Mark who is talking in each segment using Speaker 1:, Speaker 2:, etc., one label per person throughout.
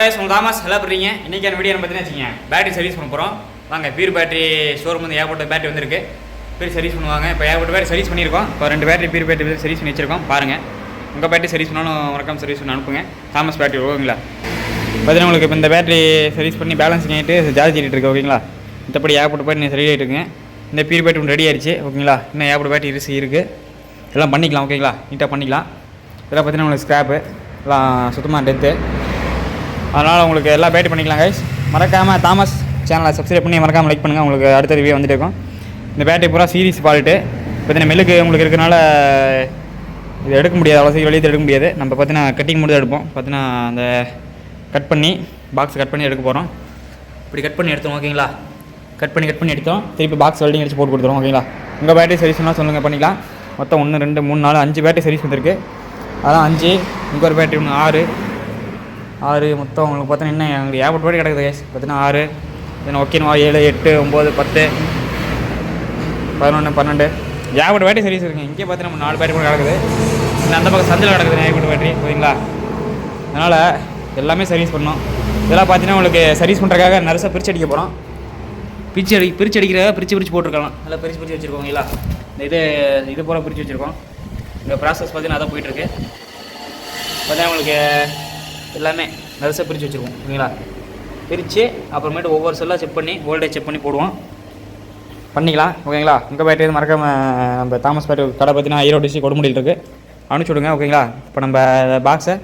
Speaker 1: guys, உங்க Thomas hello பண்ணுறீங்க இன்றைக்கான வீடியோ பார்த்தீங்கன்னா வச்சுங்க பேட்டரி சர்வீஸ் பண்ண போகிறோம் வாங்க பீர் பேட்டரி ஷோரூம் வந்து ஏகப்பட்ட பேட்டரி வந்துருக்கு. பீர் சர்வீஸ் பண்ணுவாங்க. இப்போ ஏகப்பட்ட பேட்டரி சர்வீஸ் பண்ணியிருக்கோம். இப்போ ரெண்டு பேட்டரி பீர் பேட்டரி சர்வீஸ் பண்ணி வச்சிருக்கோம். பாருங்கள் உங்கள் பேட்டரி சர்வீஸ் பண்ணாலும் வணக்கம் சர்வீஸ் பண்ணி அனுப்புங்க. தாமஸ் பேட்டரி ஓகேங்களா? பார்த்தீங்கன்னா உங்களுக்கு இப்போ இந்த பேட்டரி சர்வீஸ் பண்ணி பேலன்ஸ் ஆகிட்டு சார்ஜ் ஏறிட்டு இருக்கு ஓகேங்களா? மற்றபடி ஏகப்பட்ட பேட்டரி ரெடி ஆகிட்டுருங்க இந்த பீர் பேட்டரி ஒன்று ரெடி ஆயிடுச்சு ஓகேங்களா? இன்னும் ஏகப்பட்ட பேட்டரி இருக்கு. இருக்குது எல்லாம் பண்ணிக்கலாம் ஓகேங்களா? நீட்டாக பண்ணிக்கலாம். இதெல்லாம் பார்த்தீங்கன்னா உங்களுக்கு ஸ்க்ராப்பு எல்லாம் சுத்தமாக டெத்து அதனால் உங்களுக்கு எல்லா பேட்டி பண்ணிக்கலாம் கைஸ் மறக்காமல் தாமஸ் சேனலை சப்ஸ்கிரைப் பண்ணி மறக்காமல் லைக் பண்ணுங்கள் உங்களுக்கு அடுத்த ரிவ்யூ வந்துட்டு இருக்கும். இந்த பேட்டரி பூரா சீரிஸ் ஃபால்ட்டு பார்த்தீங்கன்னா மெல்லுக்கு உங்களுக்கு இருக்கிறனால இது எடுக்க முடியாது. அவ்வளோ சீக்கிரம் வெளியே எடுக்க முடியாது. நம்ம பார்த்தீங்கன்னா கட்டிங் மட்டும் எடுப்போம். பார்த்தீங்கன்னா அந்த கட் பண்ணி பாக்ஸ் கட் பண்ணி எடுக்க போகிறோம் இப்படி கட் பண்ணி எடுத்தோம் ஓகேங்களா கட் பண்ணி கட் பண்ணி எடுத்தோம். திருப்பி பாக்ஸ் வெல்டிங் அடிச்சு போட்டு கொடுத்துருவோம் ஓகேங்களா உங்கள் பேட்டரி சர்வீஸ்னால் சொல்லுங்கள் பண்ணிக்கலாம். மொத்தம் ஒன்று ரெண்டு மூணு நாலு அஞ்சு பேட்டரி சர்வீஸ் வந்துருக்கு. அதான் அஞ்சு இங்கே ஒரு பேட்டரி ஒன்று ஆறு. ஆறு மொத்தம் உங்களுக்கு பார்த்தீங்கன்னா இன்னும் எங்களுக்கு ஏகப்பட்ட கிடக்குது கேஸ் பார்த்தீங்கன்னா ஆறு தென் ஓகேவா ஏழு எட்டு ஒம்பது பத்து பதினொன்று பன்னெண்டு. ஏகப்பட்ட பேட்டரி சர்வீஸ் இருக்குங்க. இங்கே பார்த்தீங்கன்னா நம்ம நாலு பேட்டரி கூட கிடக்குது. அந்த பக்கம் சந்தில் கிடக்குது ஏகப்பட்ட பேட்டரி சரிங்களா அதனால் எல்லாமே சர்வீஸ் பண்ணோம் இதெல்லாம் பார்த்தீங்கன்னா உங்களுக்கு சர்வீஸ் பண்ணுறதுக்காக நர்ஸாக பிரித்து அடிக்க போகிறோம் பிரிச்சு அடி பிரித்து அடிக்கிறத பிரித்து பிரித்து போட்டிருக்கலாம். நல்லா பிரித்து பிரித்து வச்சுருக்கோங்களா இந்த இது இது போல் பிரித்து வச்சுருக்கோம். இந்த ப்ராசஸ் பார்த்தீங்கன்னா அதான் போயிட்டுருக்கு. பார்த்தீங்கன்னா உங்களுக்கு எல்லாமே நர்ஸை பிரித்து வச்சுருவோம் ஓகேங்களா? பிரித்து அப்புறமேட்டு ஒவ்வொரு செல்லாக செக் பண்ணி வோல்டேஜ் செக் பண்ணி போடுவோம். பண்ணிக்கலாம் ஓகேங்களா? உங்கள் பேட்டரி மறக்காம நம்ம தாமஸ் பேட்டரி கடை பார்த்தீங்கன்னா ஈரோடு டிஸ்ட்ரிக் கொடுமுடியில் இருக்குது அனுப்பிச்சி விடுங்க ஓகேங்களா? இப்போ நம்ம பாக்ஸை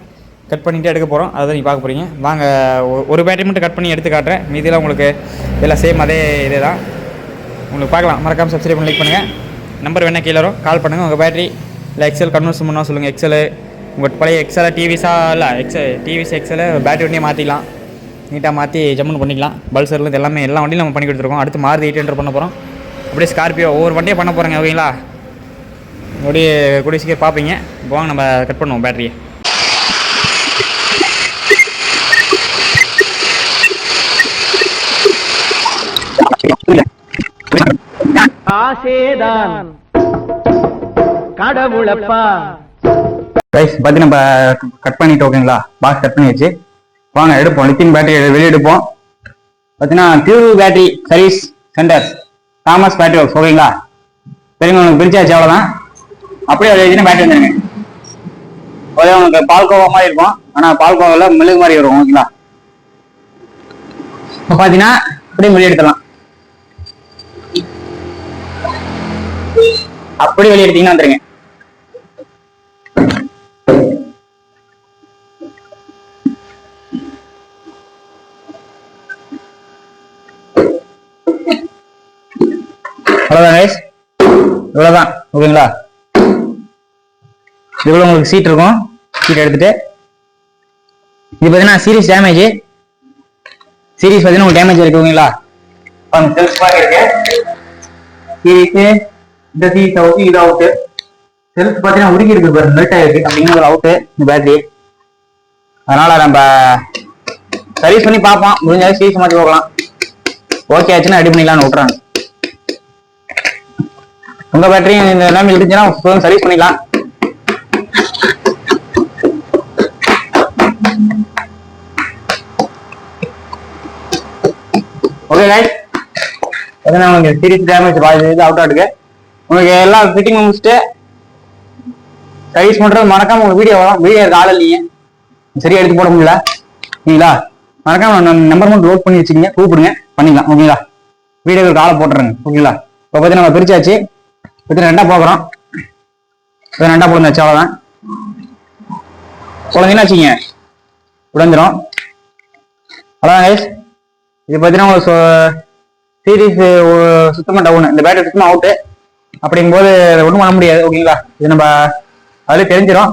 Speaker 1: கட் பண்ணிகிட்டே எடுக்க போகிறோம் அதை நீங்கள் பார்க்க போகிறீங்க வாங்க ஒ- ஒரு பேட்டரி மட்டும் கட் பண்ணி எடுத்து காட்டுறேன். மீதியெல்லாம் உங்களுக்கு எல்லாம் சேம் அதே இதே தான். உங்களுக்கு பார்க்கலாம். மறக்காமல் சப்ஸ்கிரைப் பண்ணி லைக் பண்ணுங்கள் நம்பர் வேணால் கீழே வரும். கால் பண்ணுங்கள் உங்கள் பேட்டரி இல்லை எக்ஸல் கன்வர்ஸ் பண்ணால் சொல்லுங்கள் எக்ஸலு உங்கள் பழைய எக்ஸலை டிவிஸா இல்லை எக்ஸ டிவிஸ் எக்ஸலை பேட்டரி வண்டியை மாற்றிக்கலாம் நீட்டாக மாற்றி ஜம்முன்னு பண்ணிக்கலாம். பல்சர்லேருந்து எல்லாமே எல்லா வண்டியும் நம்ம பண்ணி கொடுத்துருக்கோம். அடுத்து மாறுதி எயிட் ஹண்ட்ரட் பண்ண போகிறோம் அப்படியே ஸ்கார்பியோ ஒவ்வொரு வண்டியும் பண்ண போகிறாங்க ஓகேங்களா அப்படியே கூடிய சீக்கிரம் பார்ப்பீங்க. இப்போ வாங்க நம்ம கட் பண்ணுவோம் பேட்டரியை
Speaker 2: ஆசேதான் கடவுளப்பா.
Speaker 1: கைஸ் பார்த்து நம்ம கட் பண்ணிட்டு ஓகேங்களா பாக்ஸ் கட் பண்ணி வச்சு வாங்க எடுப்போம். லித்தின் பேட்டரி வெளியே எடுப்போம். பார்த்தீங்கன்னா due battery service centre Thomas battery works ஓகேங்களா சரிங்க உங்களுக்கு பிரிச்சாச்சு அவ்வளோதான் அப்படியே ஒரு எழுதினா பேட்டரி வந்துருங்க. ஒரே உங்களுக்கு பால்கோவா மாதிரி இருக்கும். ஆனால் பால்கோவாவில் மிளகு மாதிரி வரும் ஓகேங்களா இப்போ பார்த்தீங்கன்னா அப்படியே வெளியே எடுத்துடலாம். அப்படி வெளியே எடுத்தீங்கன்னா வந்துருங்க. அவ்வளோதான் கைஸ் இவ்வளோதான் ஓகேங்களா? இவ்வளோ உங்களுக்கு சீட் இருக்கும். சீட் எடுத்துட்டு. இது பார்த்தீங்கன்னா சீரிஸ் டேமேஜ் சீரிஸ் பார்த்தீங்கன்னா உங்களுக்கு டேமேஜ் இருக்கு ஓகேங்களா? செல்ஸ் மாதிரி இருக்கு. சீரிஸ் இந்த சீரிஸ் அவுட் இது அவுட் செல்ஸ் பார்த்தீங்கன்னா உருகி இருக்கு பாரு மெல்ட் ஆயிருக்கு அப்படிங்கிற அவுட்டு இந்த பேட்டரி அதனால நம்ம சர்வீஸ் பண்ணி பார்ப்போம். முடிஞ்சாலும் சீரிஸ் மாற்றி போகலாம். ஓகே ஆச்சுன்னா ரெடி பண்ணிக்கலாம்னு விட்றாங்க உங்க பேட்டரி இந்த எல்லாமே இருந்துச்சுன்னா சர்வீஸ் பண்ணிக்கலாம். ஓகே ரைட் எதனா உங்களுக்கு சீரியஸ் டேமேஜ் பாதி இது அவுட் ஆட்டுக்கு உங்களுக்கு எல்லாம் ஃபிட்டிங் முடிச்சுட்டு சர்வீஸ் பண்றது மறக்காம உங்க வீடியோ வரும். வீடியோ இருக்க ஆள் இல்லைங்க. சரியா எடுத்து போட முடியல. சரிங்களா? மறக்காம நம்பர் மட்டும் நோட் பண்ணி வச்சுக்கோங்க. கூப்பிடுங்க. பண்ணிக்கலாம். ஓகேங்களா? வீடியோக்கு ஆளை போட்டுருங்க. ஓகேங்களா? இப்போ பத்தி நம்ம பிரிச்சாச்சு. இது ரெண்டா போகிறோம் இது ரெண்டா போடுந்தாச்சு அவ்வளோதான் குழந்தைங்களா வச்சுங்க உடஞ்சிரும். அவ்வளோதான் கைஸ் இது பார்த்தீங்கன்னா உங்களுக்கு சீரீஸ் சுத்தமாக டவுன் இந்த பேட்டரி சுத்தமாக அவுட்டு அப்படிங்கும்போது ஒன்றும் பண்ண முடியாது ஓகேங்களா இது நம்ம அதிலே தெரிஞ்சிடும்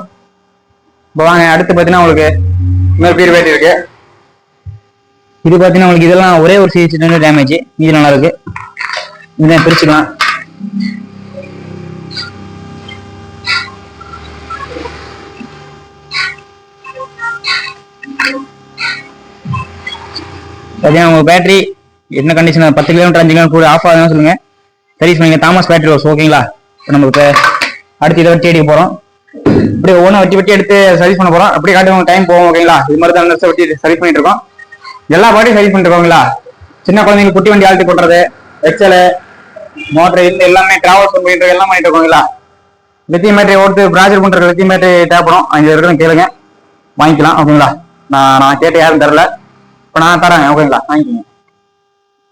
Speaker 1: இப்போ வாங்க அடுத்து பார்த்தீங்கன்னா உங்களுக்கு இன்னொரு பீர் பேட்டரி இருக்கு. இது பார்த்தீங்கன்னா உங்களுக்கு இதெல்லாம் ஒரே ஒரு சீரீஸ் டேமேஜ் இது நல்லா இருக்கு. இதை பிரிச்சுக்கலாம். பார்த்தீங்கன்னா உங்க பேட்டரி என்ன கண்டிஷன் பத்து கிலோமீட்டர் அஞ்சு கிலோமீட்டர் கூட ஆஃப் ஆகுதுன்னு சொல்லுங்க. சர்வீஸ் பண்ணிங்க தாமஸ் பேட்டரி வாஷ் ஓகேங்களா இப்போ நம்ம இப்போ அடுத்து இதை வட்டி அடிக்க போகிறோம் இப்படி ஒவ்வொன்றும் வெட்டி வெட்டி எடுத்து சர்வீஸ் பண்ண போறோம். அப்படி காட்டி டைம் போகும் ஓகேங்களா இது மாதிரி தான் நர்ஸை வெட்டி சர்வீஸ் பண்ணிட்டு இருக்கோம். எல்லா பாட்டியும் சர்வீஸ் பண்ணிட்டு இருக்கோங்களா சின்ன குழந்தைங்க குட்டி வண்டி ஆழ்த்தி போடுறது எச்சல் மோட்டர் இருந்து எல்லாமே டிராவல்ஸ் பண்ணிட்டு எல்லாம் பண்ணிட்டு இருக்கோங்களா லித்தியம் பேட்டரி ஓடுத்து ப்ராஜர் பண்ணுற லித்தியம் பேட்டரி தேவைப்படும். அங்கே இருக்கிறத கேளுங்க. வாங்கிக்கலாம் ஓகேங்களா நான் நான் கேட்டு யாரும் தரல இப்போ நான் தரேன் ஓகேங்களா வாங்கிக்கோங்க.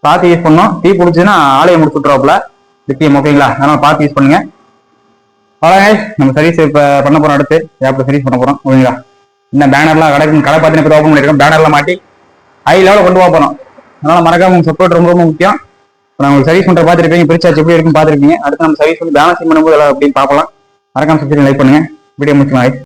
Speaker 1: பார்த்து யூஸ் பண்ணோம் தீ பிடிச்சதுன்னா ஆலையை முடிச்சு விட்ருவாப்புல லித்தியம் ஓகேங்களா அதனால் பார்த்து யூஸ் பண்ணுங்க. அவ்வளோங்க நம்ம சர்வீஸ் இப்போ பண்ண போகிறோம் அடுத்து. ஆப்பில் சர்வீஸ் பண்ண போகிறோம் ஓகேங்களா இன்னும் பேனர்லாம் கடை கடை பார்த்து இப்போ ஓப்பன் பண்ணியிருக்கோம் பேனர்லாம் மாட்டி ஹை லெவலில் கொண்டு போக போகிறோம் அதனால் மறக்காம உங்கள் சப்போர்ட் ரொம்ப ரொம்ப முக்கியம். இப்போ நான் உங்களுக்கு சர்வீஸ் பண்ணுற பார்த்துருப்பீங்க. பிரிச்சாச்சு எப்படி இருக்குன்னு பார்த்துருப்பீங்க. அடுத்து நம்ம சர்வீஸ் பண்ணி பேலன்சிங் பண்ணும்போது எல்லாம் அப்படின்னு பார்க்கலாம். மறக்காம சப்ஸ்கிரைப் லைக் பண்ணுங்க. வீடியோ முடிச்சுக்கலாம்